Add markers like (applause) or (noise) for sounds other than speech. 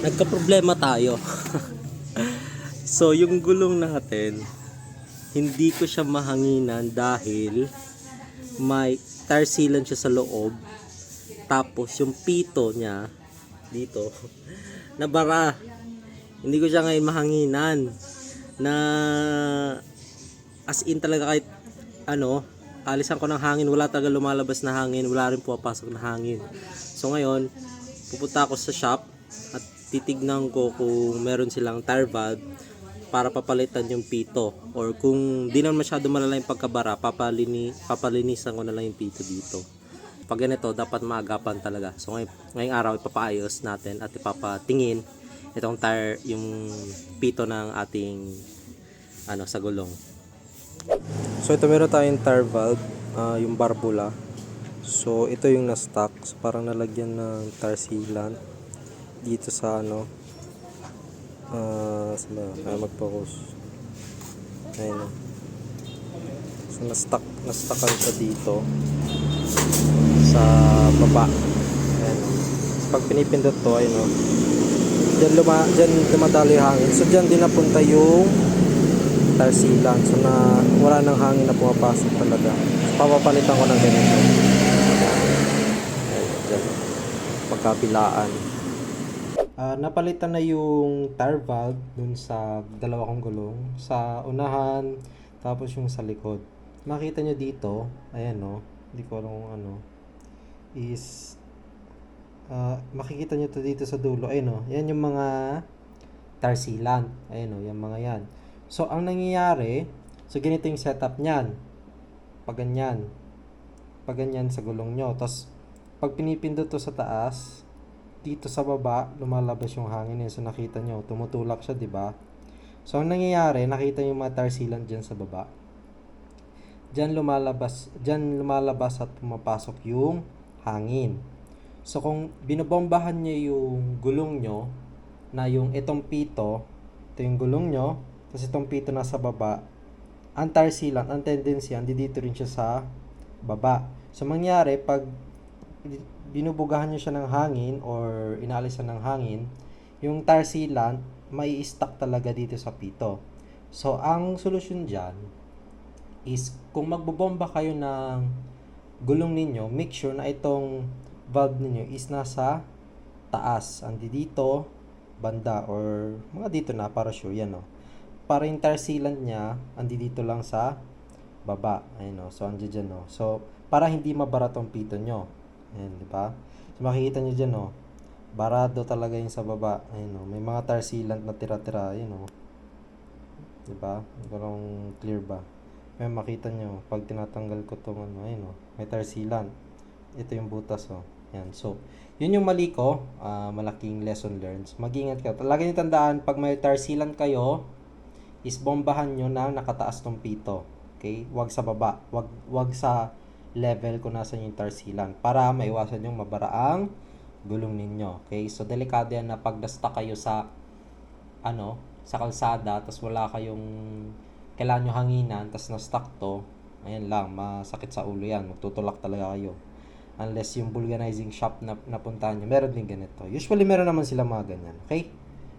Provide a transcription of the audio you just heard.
nagka-problema tayo. (laughs) so, yung gulong natin, hindi ko siya mahanginan dahil may tire sealant siya sa loob. Tapos, yung pito niya, dito, (laughs) nabara. Hindi ko siya ngayon mahanginan. Na, as in talaga kahit, ano, alisan ko ng hangin, wala talaga lumalabas na hangin, wala rin pumapasok na hangin. So ngayon, pupunta ako sa shop at titignan ko kung meron silang tire valve para papalitan yung pito. Or kung di naman masyado malala yung pagkabara papalini, papalinisan ko na lang yung pito dito. Pag ganito dapat maagapan talaga. So ngayon, ngayong araw ipapaayos natin at ipapatingin itong tire yung pito ng ating ano sa gulong. So ito meron tayong tire valve ah, yung barbula. So ito yung na-stock. So parang nalagyan ng tire sealant dito sa ano ah saan ba ay mag-focus ayun oh. so na-stuck na-stockan siya dito. Sa baba. Ayun so, pag pinipindot to ayun oh. dyan, luma, dyan dumadalo yung hangin. So dyan din napunta yung tire sealant so na wala nang hangin na pumapasok talaga. So papapalitan ko ng ganito. Ayun dyan magkabilaan Ah, napalitan na yung tire valve dun sa dalawa kong gulong sa unahan tapos yung sa likod. Makita nyo dito, ayan no, hindi ko alam kung ano, is ah, makikita nyo to dito sa dulo, ayun no, yan yung mga tire sealant, ayun no, yung mga yan. So, ang nangyayari, so ganito yung setup niyan, pag ganyan, pag ganyan sa gulong nyo, tapos pag pinipindot to sa taas, dito sa baba, lumalabas yung hangin eh. So, nakita nyo, tumutulak siya, di ba? So, ang nangyayari, nakita yung mga tar sealant dyan sa baba. Dyan lumalabas, dyan lumalabas at pumapasok yung hangin. So, kung binobombahan nyo yung gulong nyo, na yung itong pito, ito yung gulong nyo, tapos itong pito nasa baba, ang tar sealant, ang tendency, andi dito rin siya sa baba. So, mangyari, pag binubugahan nyo siya ng hangin or inaalisan ng hangin, yung tar sealant may stuck talaga dito sa pito. So, ang solusyon dyan is kung magbobomba kayo ng gulong ninyo, make sure na itong valve ninyo is nasa taas. Andi dito, banda, or mga dito na para sure. Yan o. Para yung tar sealant niya, andi dito lang sa baba. Ayun o. So, andi dyan o. So, para hindi mabara tong pito nyo. Ayan, di ba? So, makikita nyo dyan, oh. Barado talaga yung sa baba. Ayun, oh. May mga tar na tira-tira. Ayun, oh. Di ba? Lang clear ba? May makita nyo, pag tinatanggal ko tong ano, ayun, oh. May tar. Ito yung butas, oh. Yan. So, yun yung mali ko. ah, malaking lesson learned. Mag-ingat ka. Talaga nyo tandaan, pag may tar kayo, is bombahan nyo na nakataas tong pito. Okay? Wag sa baba. Wag, wag sa level kung nasan yung tar sealant para maiwasan yung mabara ang gulong ninyo. Okay? So, delikado yan na pag nasta kayo sa ano, sa kalsada, tapos wala kayong kailangan nyo hanginan, tapos na-stuck to, ayan lang, masakit sa ulo yan. Magtutulak talaga kayo. Unless yung vulcanizing shop na napuntahan nyo, meron din ganito. Usually, meron naman sila mga ganyan. Okay?